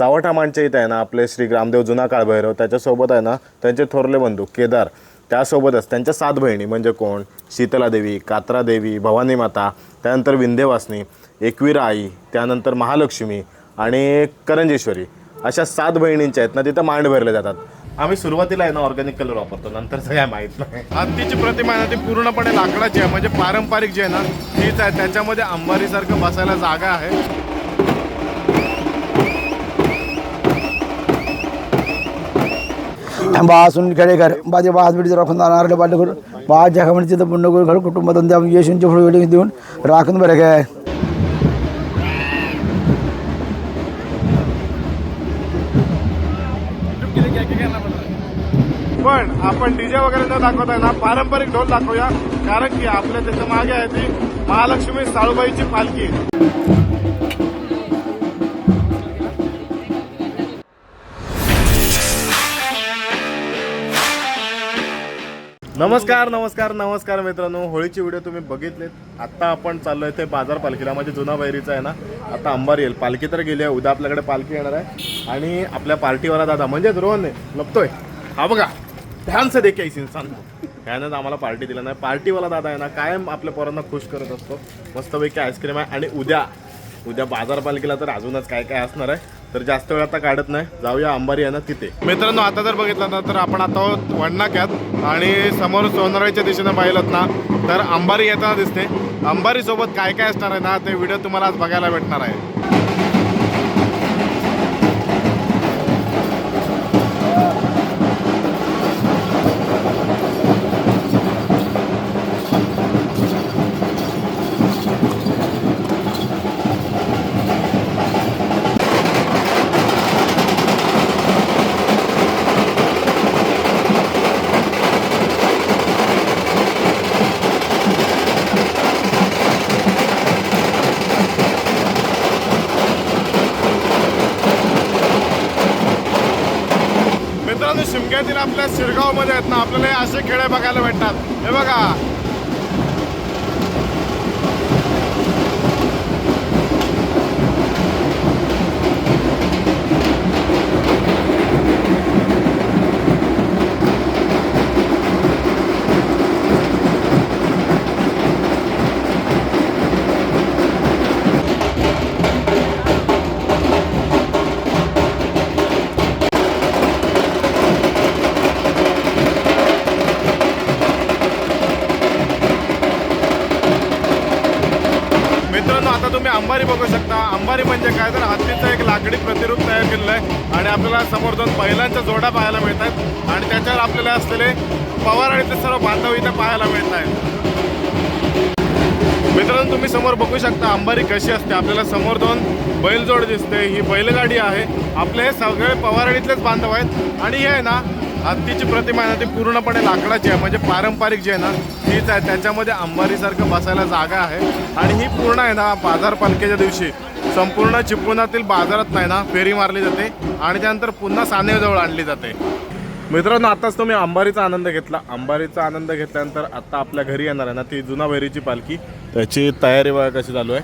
चावटा मांडच्या इथं आहे ना आपले श्री रामदेव जुना काळभैरव त्याच्यासोबत आहे ना त्यांचे थोरले बंधू केदार त्यासोबतच त्यांच्या सात बहिणी म्हणजे कोण? शीतला देवी कात्रा देवी भवानी माता त्यानंतर विंध्यवासनी एकवीरा आई त्यानंतर महालक्ष्मी आणि करंजेश्वरी. अशा सात बहिणींच्या आहेत ना तिथं मांड भरले जातात. आम्ही सुरुवातीला आहे ना ऑर्गॅनिक कलर वापरतो नंतर काय माहीत नाही. हत्तीची प्रतिमा आहे ना ती पूर्णपणे लाकडाची आहे. म्हणजे पारंपरिक जी आहे ना तीच आहे. त्याच्यामध्ये अंबारीसारखं बसायला जागा आहे. बा सुनील खेडेकर माझे बा हजबीडचे राखून नारळ पाठ करून జగమని చేత म्हणजे तिथं पुण्य करून घर कुटुंबातून त्या देऊन राखून काय पण आपण डीजे वगैरे न दाखवता ना पारंपरिक ढोल दाखवूया कारण की आपल्या त्याच्यामागे आहे ती महालक्ष्मी साळूबाईची पालखी नमस्कार नमस्कार नमस्कार मित्रांनो. होळीची व्हिडिओ तुम्ही बघितलेत. आत्ता आपण चाललोय ते बाजार पालखीला म्हणजे जुना बैरीचा आहे ना. आता अंबार येईल. पालखी तर गेली आहे. उद्या आपल्याकडे पालखी येणार आहे. आणि आपल्या पार्टीवाला दादा म्हणजेच रोहन आहे लपतोय. हा बघा. ध्यान से देखे इन्सान ह्यानंच आम्हाला पार्टी दिला नाही. पार्टीवाला दादा आहे ना कायम आपल्या पोरांना खुश करत असतो. मस्तपैकी आईस्क्रीम आहे. आणि उद्या उद्या बाजार पालखीला तर अजूनच काय काय असणार आहे? तर जास्त वेळ आता काढत नाही. जाऊया अंबारी आहे ना तिथे. मित्रांनो आता जर बघितलं ना तर आपण आता वडनाक्यात आणि समोर सोनराईच्या दिशेने पाहिलं ना तर अंबारी येताना दिसते. अंबारी सोबत काय काय असणार आहे ना ते व्हिडिओ तुम्हाला आज बघायला भेटणार आहे. मित्रांनो आपल्या शिरगावमध्ये आहेत ना आपल्याला असे खेळ बघायला भेटतात. हे बघा दोन बैलांच्या जोड्या पाहायला मिळतात आणि त्याच्यावर आपल्याला असलेले पवार आणि ते सर्व बांधव इथे पाहायला मिळत आहेत मित्रांनो तुम्ही समोर बघू शकता अंबारी कशी असते. आपल्याला समोर दोन बैलजोड दिसते. ही बैलगाडी आहे. आपले हे सगळे पवारणीतलेच बांधव आहेत. आणि हे आहे ना हत्तीची प्रतिमा आहे ना ती पूर्णपणे लाकडाची आहे. म्हणजे पारंपरिक जी आहे ना तीच आहे. त्याच्यामध्ये अंबारीसारखं बसायला जागा आहे. आणि ही पूर्ण आहे ना बाजार पालखीच्या दिवशी. संपूर्ण चिपळुणातील बाजारात नाही ना फेरी मारली जाते. आणि त्यानंतर पुन्हा सानेजवळ आणली जाते. मित्रांनो आताच तुम्ही अंबारीचा आनंद घेतला. अंबारीचा आनंद घेतल्यानंतर आता आपल्या घरी येणार आहे ना ती जुना वैरीची पालखी. त्याची तयारी बघा कशी चालू आहे.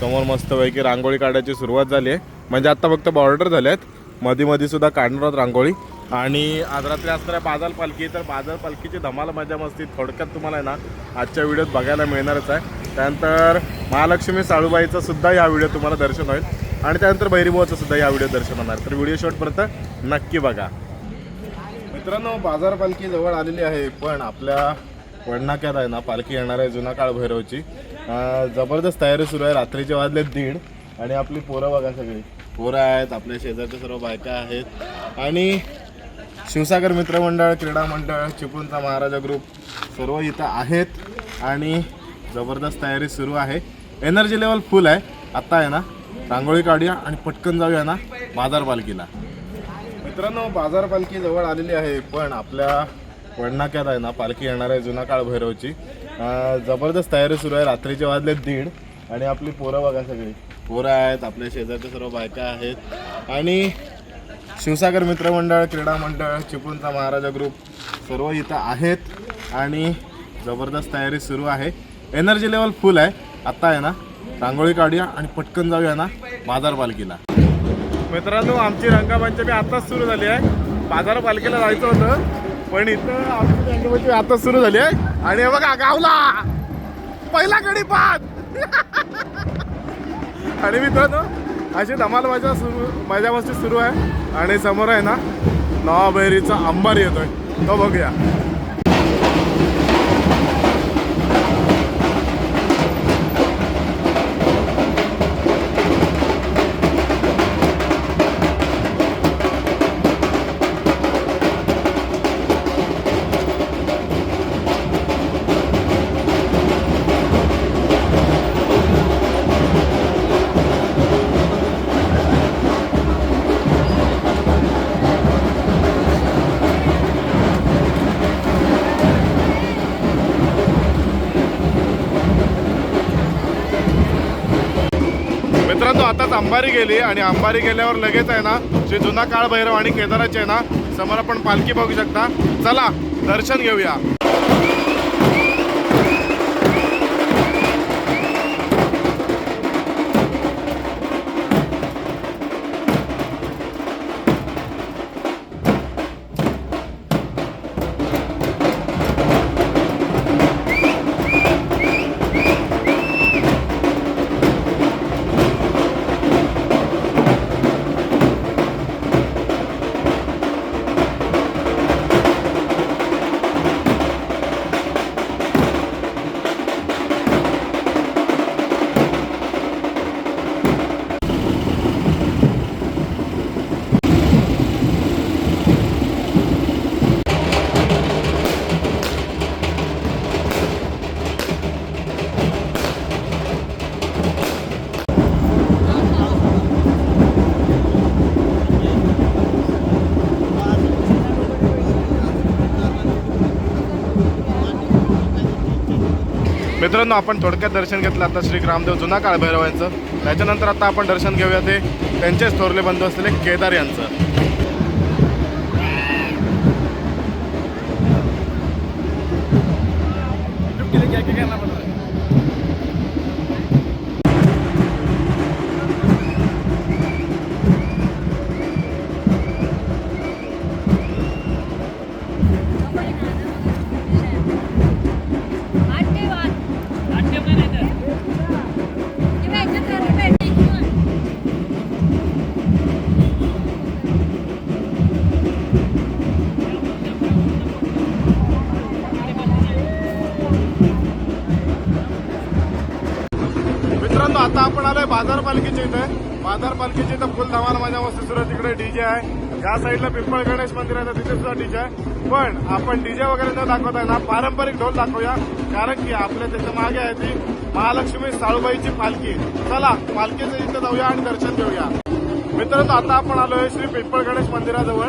समोर मस्तपैकी रांगोळी काढायची सुरुवात झाली आहे. म्हणजे आत्ता फक्त बॉर्डर झाल्या आहेत मध्ये मध्ये सुद्धा काढणार रांगोळी. आणि आज रात्री असणाऱ्या बाजार पालखी तर बाजार पालखीची धमाल मजा मस्ती थोडक्यात तुम्हाला आहे ना आजच्या व्हिडिओत बघायला मिळणारच आहे. त्यानंतर महालक्ष्मी साळूबाईचं सुद्धा या व्हिडिओ तुम्हाला दर्शन होईल. आणि त्यानंतर भैरीबोचं सुद्धा या व्हिडिओ दर्शन होणार. तर व्हिडिओ शॉटपर्यंत नक्की बघा. मित्रांनो बाजार पालखी जवळ आलेली आहे पण आपल्या वडनाक्यात आहे ना पालखी येणार आहे जुना काळ भैरवची. जबरदस्त तयारी सुरू आहे रात्रीचे वाजले दीड. आणि आपली पोरं बघा सगळी. पोरं आहेत आपल्या शेजारच्या सर्व बायका आहेत. आणि शिवसागर मित्रमंडळ क्रीडा मंडळ चिपळूणचा महाराजा ग्रुप सर्व इथं आहेत. आणि जबरदस्त तयारी सुरू आहे. एनर्जी लेवल फुल आहे. आत्ता आहे ना रांगोळी काढूया आणि पटकन जाऊया ना बाजार पालखीला मित्रांनो बाजार पालखी जवळ आलेली आहे पण आपल्या वडनाक्यात आहे ना पालखी येणार आहे जुना काळ भैरवची. जबरदस्त तयारी सुरू आहे रात्रीचे वाजले दीड. आणि आपली पोरं बघा सगळी. पोरं आहेत आपल्या शेजारच्या सर्व बायका आहेत. आणि शिवसागर मित्रमंडळ क्रीडा मंडळ चिपळूणचा महाराजा ग्रुप सर्व इथं आहेत. आणि जबरदस्त तयारी सुरू आहे. एनर्जी लेवल फुल आहे. आत्ता आहे ना रांगोळी काढूया आणि पटकन जाऊया ना बाजार पालखीला मित्रांनो आमची रंगापंचमी आत्ताच सुरू झाली आहे. बाजार पालखीला जायचं होतं पण इथं आमची रंगपंचमी आताच सुरू झाली आहे. आणि बघा गावला! पहिला गडी पाच आणि मित्रांनो अशी धमाल मजा सुरू माझ्या मस्ती सुरू आहे. आणि समोर आहे ना नवाबैरीचा अंबार येतोय. तो बघूया. अंबारी गेली आणि अंबारी गेल्यावर लगेच आहे ना श्री जुना काळ भैरव आणि केदाराचे आहे ना समोर आपण पालखी बघू शकता. चला दर्शन घेऊया. मित्रांनो आपण थोडक्यात दर्शन घेतलं आता श्री रामदेव जुना काळ भैरव यांचं. त्याच्यानंतर आता आपण दर्शन घेऊया ते त्यांचेच थोरले बंधू असलेले केदार यांचं. आता आपण आलोय बाजार पालखीच्या इथं. बाजार पालखीच्या इथं फुल धमाल माझ्या मस्त सुरू तिकडे डीजे आहे. या साईडला पिंपळ गणेश मंदिर आहे तर तिथे सुद्धा डीजे आहे. पण आपण डीजे वगैरे न दाखवताय ना पारंपरिक ढोल दाखवूया. कारण की आपल्या त्याच्यामागे आहे ती महालक्ष्मी साळूबाईची पालखी. चला पालखीचं इथं जाऊया आणि दर्शन घेऊया. मित्रांनो आता आपण आलोय श्री पिंपळ गणेश मंदिराजवळ.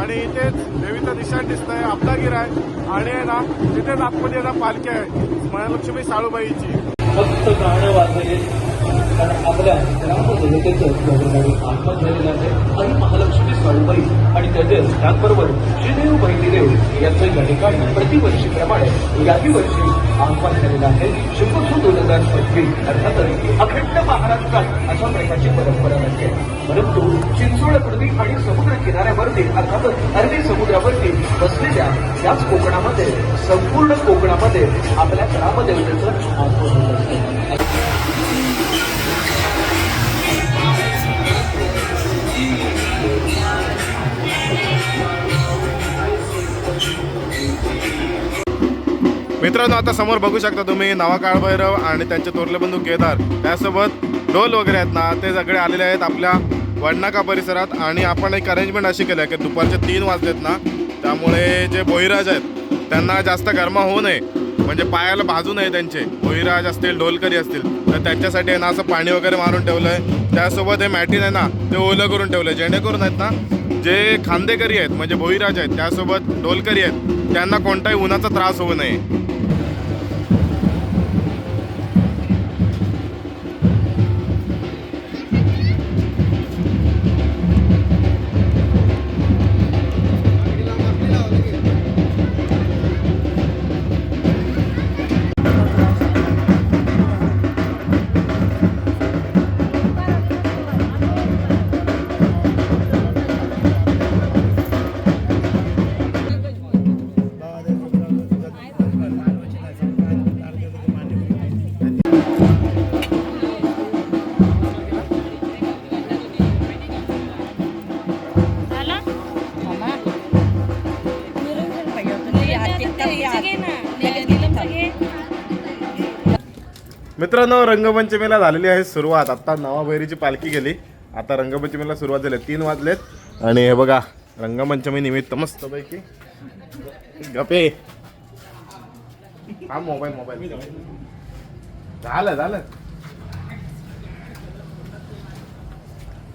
आणि इथेच देवीचं निशाण दिसतंय आपदागीर आहे आणि आहे ना तिथेच आतमध्ये आहे ना पालखी आहे. महालक्ष्मी साळूबाईची. फक्त गाणं वाजले कारण आपल्या ग्रामदेवतेचं जगण्याने आत्मक झालेलं आहे आणि महालक्ष्मी साळूबाई आणि त्याचेच त्याचबरोबर श्रीदेव बहिणीदेव यांचं या ठिकाणी प्रतिवर्षीप्रमाणे याही वर्षी आगमन झालेलं आहे शुभसू दोन हजार पंचवीस अर्थातच अखंड महाराष्ट्रात अशा प्रकारची परंपरा नसते परंतु चिंचोळ प्रदीप आणि समुद्र किनाऱ्यावरती अर्थातच अरबी समुद्रावरती बसलेल्या त्याच कोकणामध्ये संपूर्ण कोकणामध्ये आपल्या ग्रामदेवतेचं आगमन होत असतं मित्रांनो आता समोर बघू शकता तुम्ही नवा काळभैरव आणि त्यांचे तोरले बंधू केदार. त्यासोबत ढोल वगैरे आहेत ना ते सगळे आलेले आहेत आपल्या वडनाका परिसरात आणि आपण एक अरेंजमेंट अशी केली आहे की दुपारचे तीन वाजलेत ना त्यामुळे जे बोईराज आहेत त्यांना जास्त गरमा होऊ नये. म्हणजे पायाला भाजू नये त्यांचे. बोईराज असतील ढोलकरी असतील तर त्यांच्यासाठी आहे ना असं पाणी वगैरे मारून ठेवलं आहे त्यासोबत हे मॅटिन आहे ना ते ओलं करून ठेवलं जेणेकरून आहेत ना जे खांदेकरी आहेत म्हणजे भोईराज आहेत त्यासोबत ढोलकरी आहेत त्यांना कोणताही उन्हाचा त्रास होऊ नये. मित्रांनो रंगपंचमीला झालेली आहे सुरुवात. आता नवाबैरीची पालखी गेली. आता रंगपंचमीला सुरुवात झाली. तीन वाजलेत. आणि हे बघा रंगपंचमी निमित्त मस्तपैकी. गपे हा मोबाईल मोबाईल. झालं झालं.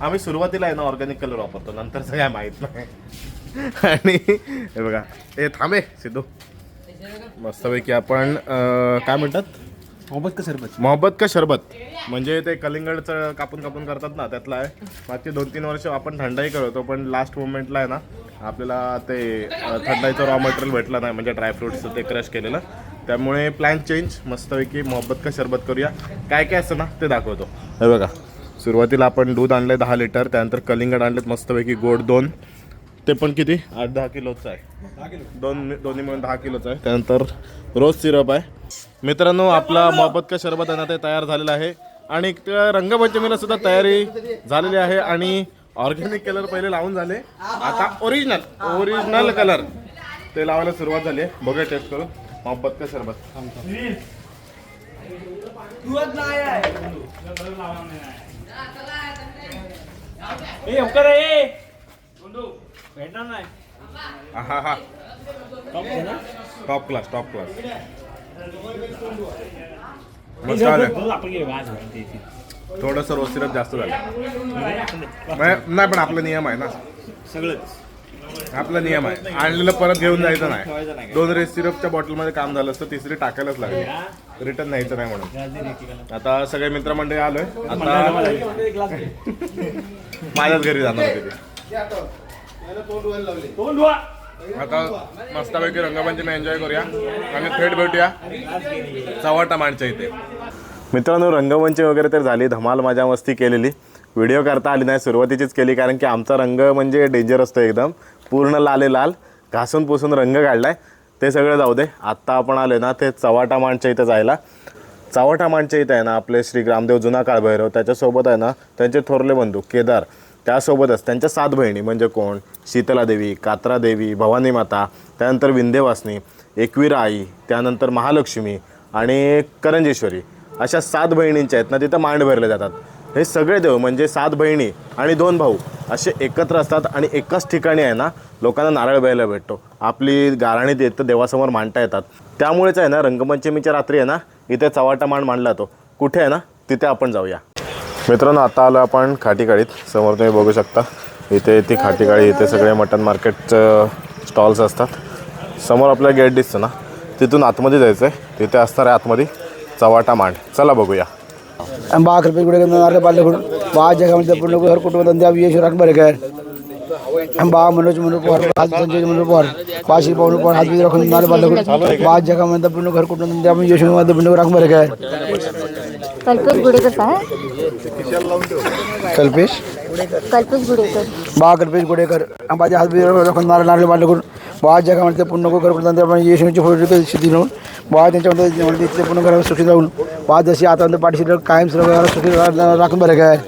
आम्ही सुरुवातीला आहे ना ऑर्गॅनिक कलर वापरतो. नंतर काय माहीत नाही. आणि हे बघा हे थांबे सिद्धू. मस्तपैकी आपण काय म्हणतात? मोहब्बत का सरबत मोहब्बत का शरबत? म्हणजे ते कलिंगडचं कापून कापून करतात ना त्यातलं आहे. मागची दोन तीन वर्ष आपण थंडाई करतो पण लास्ट मोमेंटला आहे ना आपल्याला ते अं, थंडाईचं रॉ मटेरियल भेटलं नाही म्हणजे ड्रायफ्रुट्सचं ते क्रश केलेलं. त्यामुळे प्लॅन चेंज मस्तपैकी मोहब्बत का शरबत करूया. काय काय असतं ना ते दाखवतो. हे बघा सुरुवातीला आपण दूध आणलं दहा लिटर त्यानंतर कलिंगड आणलेत मस्तपैकी गोड दोन. ते पण किती? आठ दहा किलोचं आहे. दोन दोन्ही मिळून दहा किलोचं आहे. त्यानंतर रोज सिरप आहे. मित्रांनो आपला मोहब्बत का शरबत आहे ना ते तयार झालेलं आहे. आणि त्या रंगपंचमीला सुद्धा तयारी झालेली आहे आणि ऑर्गॅनिक कलर पहिले लावून झाले. आता ओरिजिनल ओरिजिनल कलर ते लावायला सुरुवात झाली आहे. बघूया टेस्ट करून. मोहब्बत का शरबत? हा हा टॉप क्लास टॉप क्लास मस्त आलं थोडंसं रोज सिरप जास्त झालं. नाही नाही, पण आपला नियम आहे ना. सगळंच. आपला नियम आहे. आणलेलं परत घेऊन जायचं नाही. दोन रेस सिरपच्या बॉटलमध्ये काम झालं असतं तिसरी टाकायलाच लागली. रिटर्न न्यायचं नाही म्हणून. आता सगळे मित्रमंडळी आलोय. आता माझ्याच घरी जाणार तिथे आता मस्तपैकी रंगपंचमी एन्जॉय करूया. आणि थेट भेटूया चव्हाटा माणच्या इथे. मित्रांनो रंगमंचमी वगैरे तर झाली. धमाल मजा मस्ती केलेली. व्हिडिओ करता आली नाही सुरुवातीचीच केली कारण की आमचा रंग म्हणजे डेंजर असतो एकदम. पूर्ण लाले लाल. घासून पुसून रंग काढलाय. ते सगळं जाऊ दे. आत्ता आपण आले ना ते चव्हाटा माणच्या इथं जायला. चव्हाटा माणच्या इथं आहे ना आपले श्री ग्रामदेव जुना काळभैरव त्याच्यासोबत आहे ना त्यांचे थोरले बंधू केदार. त्यासोबतच त्यांच्या सात बहिणी म्हणजे कोण? शीतलादेवी कात्रादेवी भवानी माता त्यानंतर विंध्यवासनी एकवीरा आई त्यानंतर महालक्ष्मी आणि करंजेश्वरी. अशा सात बहिणींच्या आहेत ना तिथं मांड भरले जातात. हे सगळे देव म्हणजे सात बहिणी आणि दोन भाऊ असे एकत्र असतात आणि एकाच ठिकाणी आहे ना लोकांना नारळ प्यायला भेटतो. आपली गाराणी देत देवासमोर मांडता येतात. त्यामुळेच आहे ना रंगपंचमीच्या रात्री आहे ना इथे चवाटा मांड मांडला तो कुठे आहे ना तिथे आपण जाऊया. मित्रांनो आता आलो आपण खाटीकाळीत समोर तुम्ही बघू शकता. इथे ती खाटीकाळी इथे सगळे मटन मार्केटचं स्टॉल्स असतात. समोर आपल्या गेट दिसतं ना तिथून आतमध्ये जायचं आहे तिथे असणार आहे आतमध्ये चवाटा मांड. चला बघूया. बा रुपये कुठे नारळ बाल्य कुठून बा जगामध्ये पूर्ण घर कुटुंब धंद्या बरे कर बा मनोज मनोज पोहर पाच पंचवीस मनोज पोहर पाचशे श्री पोहर हात राखून नारळ बाल्य कुठून बा जगामध्ये पूर्ण घर कुटुंब धंद्या यशवर पूर्ण राख बरे कर कल्पेश गुडेकर कल्पेश? कल्पेश गुडेकर. बा कल्पेश गुडेकर. बाजी हात नारळ बाल्य करून बा जगामध्ये पूर्ण धंद्या यशवंची फोटो शेती लावून बा त्यांच्यामध्ये पूर्ण घर सुखी जाऊन. बा जशी आता पाठीशी कायम सुखी राखून बरे काय?